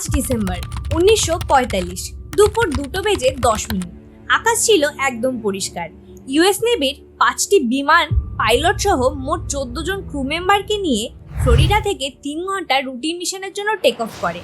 পাঁচ ডিসেম্বর, উনিশশো পঁয়তাল্লিশ, দুপুর দুটো বেজে দশ মিনিট। আকাশ ছিল একদম পরিষ্কার। ইউএস নেভির পাঁচটি বিমান, পাইলট সহ মোট চোদ্দ জন ক্রু মেম্বারকে নিয়ে ফ্লোরিডা থেকে তিন ঘণ্টা রুটিন মিশনের জন্য টেক অফ করে,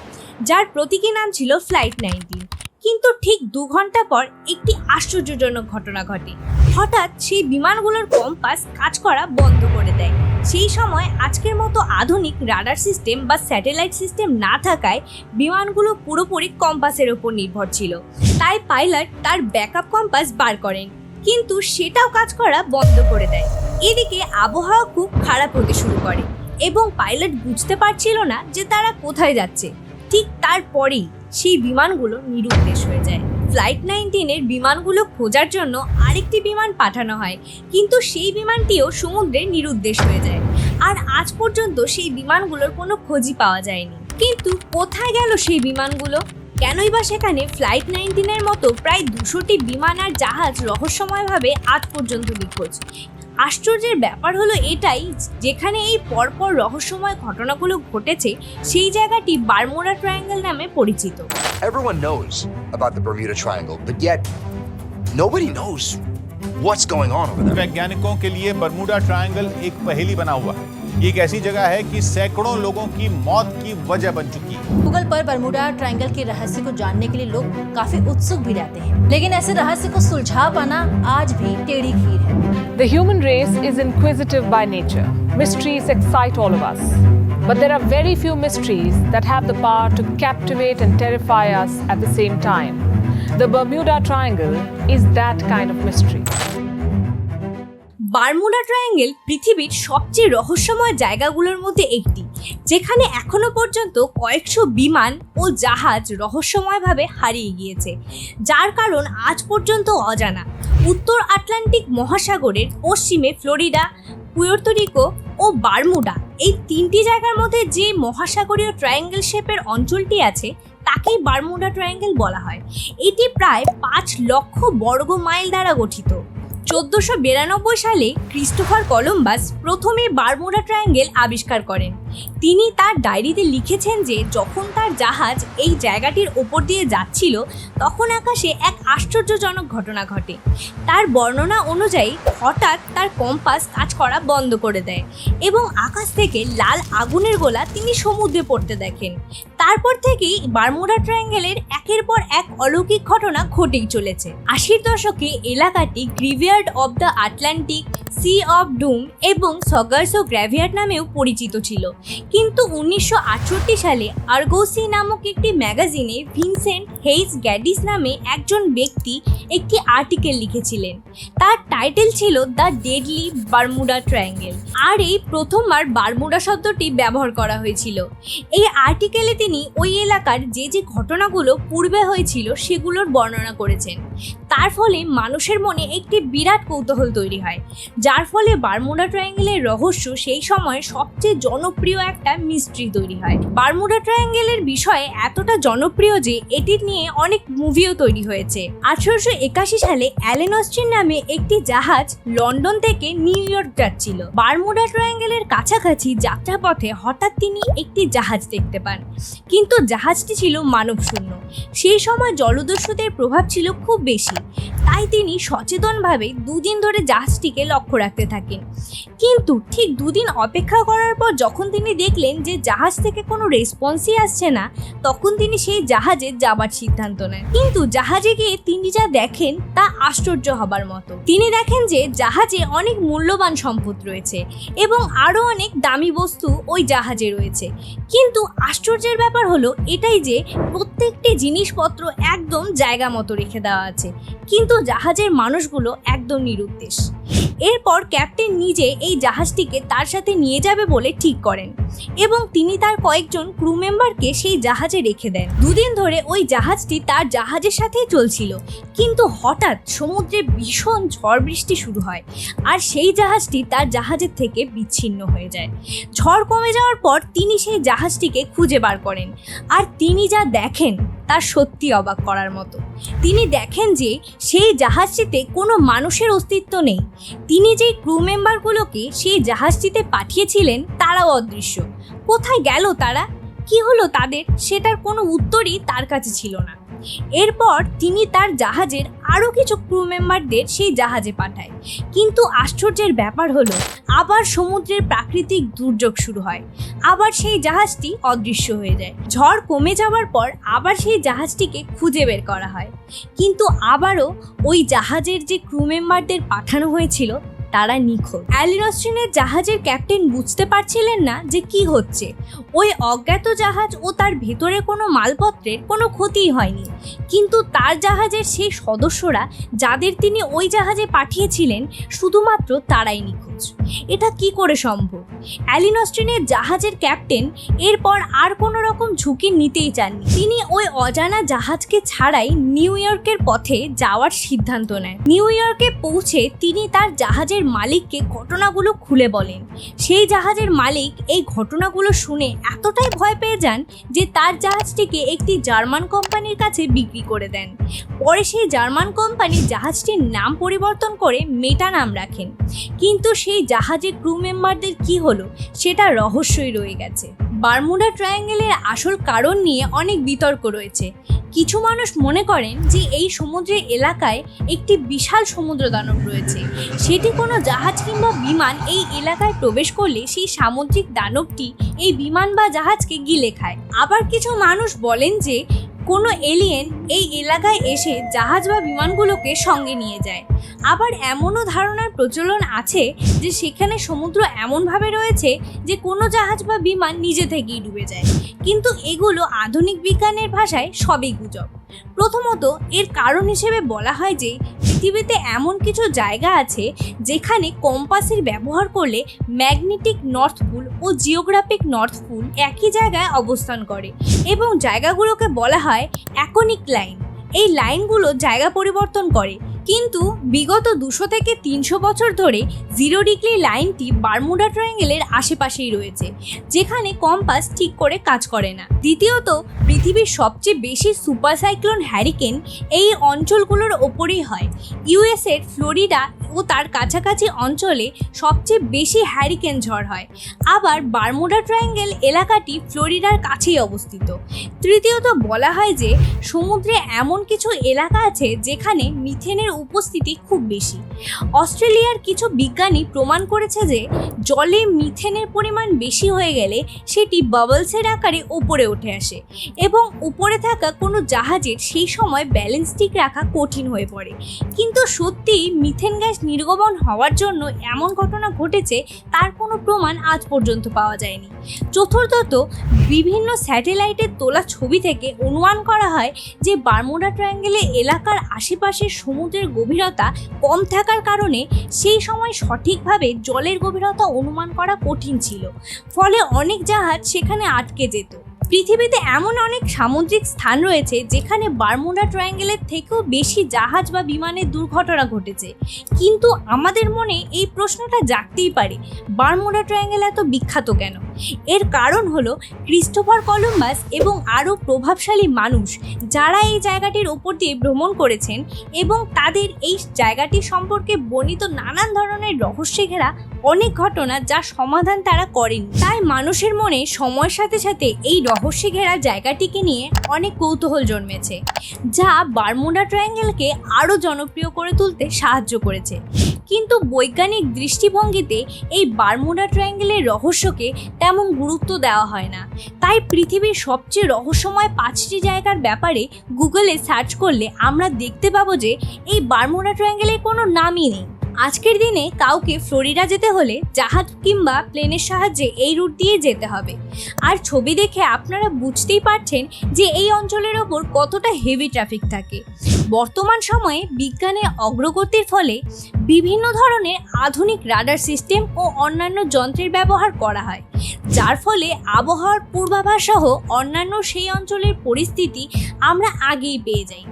যার প্রতীকী নাম ছিল ফ্লাইট নাইনটিন। কিন্তু ঠিক দু ঘণ্টা পর একটি আশ্চর্যজনক ঘটনা ঘটে। হঠাৎ সেই বিমানগুলোর কম্পাস কাজ করা বন্ধ করে দেয়। সেই সময় আজকের মতো আধুনিক রাডার সিস্টেম বা স্যাটেলাইট সিস্টেম না থাকায় বিমানগুলো পুরোপুরি কম্পাসের ওপর নির্ভর ছিল। তাই পাইলট তার ব্যাকআপ কম্পাস বার করেন, কিন্তু সেটাও কাজ করা বন্ধ করে দেয়। এদিকে আবহাওয়া খুব খারাপ হতে শুরু করে এবং পাইলট বুঝতে পারছিল না যে তারা কোথায় যাচ্ছে। ঠিক তারপরেই সেই বিমানগুলো নিরুদ্দেশ হয়ে যায়। ফ্লাইট নাইনটিনের বিমানগুলো খোঁজার জন্য আরেকটি বিমান পাঠানো হয়। কিন্তু সেই বিমানটিও সমুদ্রে নিরুদ্দেশ হয়ে যায়। আর আজ পর্যন্ত সেই বিমানগুলোর কোনো খোঁজই পাওয়া যায়নি। কিন্তু কোথায় গেল সেই বিমানগুলো? কেনই বা সেখানে ফ্লাইট নাইনটিনের মতো প্রায় দুশোটি বিমান আর জাহাজ রহস্যময়ভাবে আজ পর্যন্ত নিখোঁজ আশ্চর্যের ব্যাপার হলো এটাই, যেখানে এই পরপর রহস্যময় ঘটনাগুলো ঘটেছে, সেই জায়গাটি বারমোড়া ট্রায়াঙ্গেল নামে পরিচিত। Everyone knows about the Bermuda Triangle, but yet nobody knows what's going on over there. वैज्ञानिकों के लिए बर्मुडा ट्रायंगल एक पहेली बना हुआ है ये एक ऐसी जगह है कि सैकड़ों लोगों की मौत की वजह बन चुकी है गूगल पर बर्मुडा ट्रायंगल के रहस्य को जानने के लिए लोग काफी उत्सुक भी रहते हैं लेकिन ऐसे रहस्य को सुलझा पाना आज भी टेढ़ी खीर है The human race is inquisitive by nature. Mysteries excite all of us. But there are very few mysteries that have the power to captivate and terrify us at the same time. The Bermuda Triangle is that kind of mystery. Bermuda triangle পৃথিবীর সবচেয়ে রহস্যময় জায়গাগুলোর মধ্যে একটি, যেখানে এখনও পর্যন্ত কয়েকশো বিমান ও জাহাজ রহস্যময়ভাবে হারিয়ে গিয়েছে, যার কারণ আজ পর্যন্ত অজানা উত্তর আটলান্টিক মহাসাগরের পশ্চিমে ফ্লোরিডা, পুয়ের্তো ও বারমুডা এই তিনটি জায়গার মধ্যে যে মহাসাগরীয় ট্রায়াঙ্গেল শেপের অঞ্চলটি আছে, তাকেই বারমুডা ট্রায়াঙ্গেল বলা হয়। এটি প্রায় পাঁচ লক্ষ বর্গ মাইল দ্বারা গঠিত। চোদ্দোশো বিরানব্বই সালে ক্রিস্টোফার কলম্বাস প্রথমে বারমুডা ট্রায়াঙ্গেল আবিষ্কার করেন। তিনি তার ডায়েরিতে লিখেছেন যে যখন তার জাহাজ এই জায়গাটির ওপর দিয়ে যাচ্ছিল, তখন আকাশে এক আশ্চর্যজনক ঘটনা ঘটে। তার বর্ণনা অনুযায়ী হঠাৎ তার কম্পাস কাজ করা বন্ধ করে দেয় এবং আকাশ থেকে লাল আগুনের গোলা তিনি সমুদ্রে পড়তে দেখেন। তারপর থেকেই বারমুডা ট্রায়াঙ্গেলের একের পর এক অলৌকিক ঘটনা ঘটেই চলেছে। আশির দশকে এলাকাটি graveyard of the Atlantic, sea of doom এবং সগার্সো গ্র্যাভিয়ার্ড নামেও পরিচিত ছিল। কিন্তু উনিশশো আটষট্টি সালে আর্গোসি নামক একটি ম্যাগাজিনে ভিনসেন্ট হেইস গ্যাডিস নামে একজন ব্যক্তি একটি আর্টিকেল লিখেছিলেন। তার টাইটেল ছিল দ্য ডেডলি বারমুডা ট্রায়াঙ্গেল। আর এই প্রথমবার বারমুডা শব্দটি ব্যবহার করা হয়েছিল। এই আর্টিকেলে তিনি ওই এলাকার যে যে ঘটনাগুলো পূর্বে হয়েছিল সেগুলোর বর্ণনা করেছেন। তার ফলে মানুষের মনে একটি বিরাট কৌতূহল তৈরি হয়। যার ফলে বারমুডা ট্রায়াঙ্গেলের রহস্য সেই সময় সবচেয়ে জনপ্রিয় একটা মিস্ট্রি তৈরি হয়। বারমুডা ট্রায়াঙ্গেলের বিষয়ে এতটা জনপ্রিয় যে এটি নিয়ে অনেক মুভিও তৈরি হয়েছে। আঠারোশো একাশি সালে অ্যালেন নামে একটি জাহাজ লন্ডন থেকে নিউ ইয়র্ক যাচ্ছিল। বারমুডা ট্রায়াঙ্গেলের কাছাকাছি যাত্রাপথে হঠাৎ তিনি একটি জাহাজ দেখতে পান। কিন্তু জাহাজটি ছিল মানবশূন্য। সেই সময় জলদস্যুদের প্রভাব ছিল খুব বেশি। তাই তিনি সচেতনভাবে দুদিন ধরে জাহাজটিকে লক্ষ্য রাখতে থাকেন। কিন্তু ঠিক দুদিন অপেক্ষা করার পর যখন তিনি দেখলেন যে জাহাজ থেকে কোনো রেসপন্সই আসছে না, তখন তিনি সেই জাহাজে যাবার সিদ্ধান্ত নেন। কিন্তু জাহাজে গিয়ে তিনি যা দেখেন তা আশ্চর্য হবার মতো। তিনি দেখেন যে জাহাজে অনেক মূল্যবান সম্পদ রয়েছে এবং আরও অনেক দামি বস্তু ওই জাহাজে রয়েছে। কিন্তু আশ্চর্যের ব্যাপার হলো এটাই যে প্রত্যেকটি জিনিসপত্র একদম জায়গা মতো রেখে দেওয়া আছে, কিন্তু জাহাজের মানুষগুলো একদম নিরুদ্দেশ। এরপর ক্যাপ্টেন নিজে এই জাহাজটিকে তার সাথে নিয়ে যাবে বলে ঠিক করেন। এবং তিনি তার কয়েকজন ক্রু মেম্বারকে সেই জাহাজে রেখে দেন। দুদিন ধরে ওই জাহাজটি তার জাহাজের সাথেই চলছিল। কিন্তু হঠাৎ সমুদ্রে ভীষণ ঝড় বৃষ্টি শুরু হয় আর সেই জাহাজটি তার জাহাজের থেকে বিচ্ছিন্ন হয়ে যায়। ঝড় কমে যাওয়ার পর তিনি সেই জাহাজটিকে খুঁজে বার করেন। আর তিনি যা দেখেন তা সত্যি অবাক করার মতো। তিনি দেখেন যে সেই জাহাজটিতে কোনো মানুষের অস্তিত্ব নেই। তিনি যেই ক্রু মেম্বারগুলোকে সেই জাহাজটিতে পাঠিয়েছিলেন, তারাও অদৃশ্য। কোথায় গেল তারা? কি হলো তাদের সেটার কোনো উত্তরই তার কাছে ছিল না। এরপর তিনি তার জাহাজের আরও কিছু ক্রু মেম্বারদের সেই জাহাজে পাঠায়। কিন্তু আশ্চর্যের ব্যাপার হলো, আবার সমুদ্রের প্রাকৃতিক দুর্যোগ শুরু হয়। আবার সেই জাহাজটি অদৃশ্য হয়ে যায়। ঝড় কমে যাওয়ার পর আবার সেই জাহাজটিকে খুঁজে বের করা হয়। কিন্তু আবারও ওই জাহাজের যে ক্রু মেম্বারদের পাঠানো হয়েছিল তারা নিখোঁজ। অ্যালিনস্টিনের জাহাজের ক্যাপ্টেন বুঝতে পারছিলেন না যে কি হচ্ছে। ওই অজ্ঞাত জাহাজ ও তার ভেতরে কোনো মালপত্রের কোনো ক্ষতিই হয়নি। কিন্তু তার জাহাজের সেই সদস্যরা যাদের তিনি ওই জাহাজে পাঠিয়েছিলেন, শুধুমাত্র তারাই নিখোঁজ। এটা কি করে সম্ভব? অ্যালিনস্টিনের জাহাজের ক্যাপ্টেন এরপর আর কোনো রকম ঝুঁকি নিতেই চাননি। তিনি ওই অজানা জাহাজকে ছাড়াই নিউ ইয়র্কের পথে যাওয়ার সিদ্ধান্ত নেন। নিউ ইয়র্কে পৌঁছে তিনি তার জাহাজের মালিককে ঘটনাগুলো খুলে বলেন। সেই জাহাজের মালিক এই ঘটনাগুলো শুনে এতটাই ভয় পেয়ে যান যে তার জাহাজটিকে একটি জার্মান কোম্পানির কাছে বিক্রি করে দেন। পরে সেই জার্মান কোম্পানি জাহাজটির নাম পরিবর্তন করে মেটা নাম রাখেন। কিন্তু সেই জাহাজের ক্রু মেম্বারদের কি হলো? সেটা রহস্যই রয়ে গেছে। বারমুডা ট্রায়াঙ্গেলের আসল কারণ নিয়ে অনেক বিতর্ক রয়েছে। কিছু মানুষ মনে করেন যে এই সমুদ্রের এলাকায় একটি বিশাল সমুদ্র দানব রয়েছে। সেটি কোনো জাহাজ কিংবা বিমান এই এলাকায় প্রবেশ করলে সেই সামুদ্রিক দানবটি এই বিমান বা জাহাজকে গিলে খায়। আবার কিছু মানুষ বলেন যে কোনো এলিয়েন এই এলাকায় এসে জাহাজ বা বিমানগুলোকে সঙ্গে নিয়ে যায়। আবার এমনও ধারণার প্রচলন আছে যে সেখানে সমুদ্র এমনভাবে রয়েছে যে কোনো জাহাজ বা বিমান নিজে থেকেই ডুবে যায়। কিন্তু এগুলো আধুনিক বিজ্ঞানের ভাষায় সবই গুজব। প্রথমত, এর কারণ হিসেবে বলা হয় যে, পৃথিবীতে এমন কিছু জায়গা আছে যেখানে কম্পাসের ব্যবহার করলে ম্যাগনেটিক নর্থ পুল ও জিওগ্রাফিক নর্থ পুল একই জায়গায় অবস্থান করে এবং জায়গাগুলোকে বলা হয় অ্যাকনিক লাইন। এই লাইনগুলো জায়গা পরিবর্তন করে। কিন্তু বিগত দুশো থেকে তিনশো বছর ধরে জিরো ডিগ্রি লাইনটি বারমুডা ট্রায়াঙ্গেলের আশেপাশেই রয়েছে, যেখানে কম্পাস ঠিক করে কাজ করে না। দ্বিতীয়ত, পৃথিবীর সবচেয়ে বেশি সুপার সাইক্লোন হ্যারিকেন এই অঞ্চলগুলোর ওপরেই হয়। ইউএসের ফ্লোরিডা ও তার কাছাকাছি অঞ্চলে সবচেয়ে বেশি হ্যারিকেন ঝড় হয়। আবার বারমুডা ট্রায়াঙ্গেল এলাকাটি ফ্লোরিডার কাছেই অবস্থিত। তৃতীয়ত বলা হয় যে, সমুদ্রে এমন কিছু এলাকা আছে যেখানে মিথেনের উপস্থিতি খুব বেশি। অস্ট্রেলিয়ার কিছু বিজ্ঞানী প্রমাণ করেছে যে, জলে মিথেনের পরিমাণ বেশি হয়ে গেলে সেটি বাবলসের আকারে ওপরে উঠে আসে এবং উপরে থাকা কোনো জাহাজের সেই সময় ব্যালেন্স ঠিক রাখা কঠিন হয়ে পড়ে। কিন্তু সত্যিই মিথেন গ্যাস নির্গমন হওয়ার জন্য এমন ঘটনা ঘটেছে, তার কোনো প্রমাণ আজ পর্যন্ত পাওয়া যায়নি। চতুর্থত, বিভিন্ন স্যাটেলাইটের তোলা ছবি থেকে অনুমান করা হয় যে বারমুডা ট্রায়াঙ্গেলে এলাকার আশেপাশের সমুদ্রের গভীরতা কম থাকার কারণে সেই সময় সঠিকভাবে জলের গভীরতা অনুমান করা কঠিন ছিল। ফলে অনেক জাহাজ সেখানে আটকে যেত। পৃথিবীতে এমন অনেক সামুদ্রিক স্থান রয়েছে যেখানে বারমুডা ট্রায়াঙ্গেলের থেকেও বেশি জাহাজ বা বিমানের দুর্ঘটনা ঘটেছে। কিন্তু আমাদের মনে এই প্রশ্নটা জাগতেই পারে, বারমুডা ট্রায়াঙ্গেল এত বিখ্যাত কেন? এর কারণ হলো ক্রিস্টোফার কলম্বাস এবং আরও প্রভাবশালী মানুষ যারা এই জায়গাটির ওপর দিয়ে ভ্রমণ করেছেন এবং তাদের এই জায়গাটি সম্পর্কে বর্ণিত নানান ধরনের রহস্যে ঘেরা অনেক ঘটনা যা সমাধান তারা করেন তাই মানুষের মনে সময়ের সাথে সাথে এই রহস্যে ঘেরা জায়গাটিকে নিয়ে অনেক কৌতূহল জন্মেছে, যা বারমুডা ট্রায়াঙ্গেলকে আরও জনপ্রিয় করে তুলতে সাহায্য করেছে। কিন্তু বৈজ্ঞানিক দৃষ্টিভঙ্গিতে এই বারমুডা ট্রায়াঙ্গেলের রহস্যকে তেমন গুরুত্ব দেওয়া হয় না। তাই পৃথিবীর সবচেয়ে রহস্যময় পাঁচটি জায়গার ব্যাপারে গুগলে সার্চ করলে আমরা দেখতে পাবো যে এই বারমুডা ট্রায়াঙ্গেলের কোনো নামই নেই। আজকের দিনে কাউকে ফ্লোরিডা যেতে হলে জাহাজ কিংবা প্লেনের সাহায্যে এই রুট দিয়ে যেতে হবে। আর ছবি দেখে আপনারা বুঝতেই পারছেন যে এই অঞ্চলের ওপর কতটা হেভি ট্রাফিক থাকে। বর্তমান সময়ে বিজ্ঞানের অগ্রগতির ফলে বিভিন্ন ধরনের আধুনিক রাডার সিস্টেম ও অন্যান্য যন্ত্রের ব্যবহার করা হয়। যার ফলে আবহাওয়ার পূর্বাভাস সহ অন্যান্য সেই অঞ্চলের পরিস্থিতি আমরা আগেই পেয়ে যাই।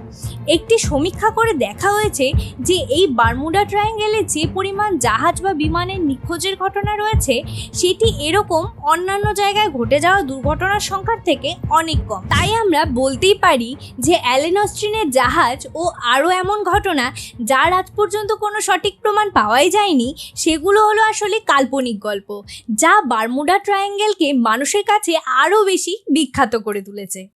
একটি সমীক্ষা করে দেখা হয়েছে যে এই বারমুডা ট্রায়াঙ্গেলে যে পরিমাণ জাহাজ বা বিমানের নিখোঁজের ঘটনা রয়েছে, সেটি এরকম অন্যান্য জায়গায় ঘটে যাওয়া দুর্ঘটনার সংখ্যার থেকে অনেক কম। তাই আমরা বলতেই পারি যে অ্যালেন অস্ট্রিনের জাহাজ ও আরও এমন ঘটনা যার আজ পর্যন্ত কোনো সঠিক প্রমাণ পাওয়াই যায়নি, সেগুলো হলো আসলে কাল্পনিক গল্প, যা বারমুডা ট্রায়াঙ্গেলকে মানুষের কাছে আরও বেশি বিখ্যাত করে তুলেছে।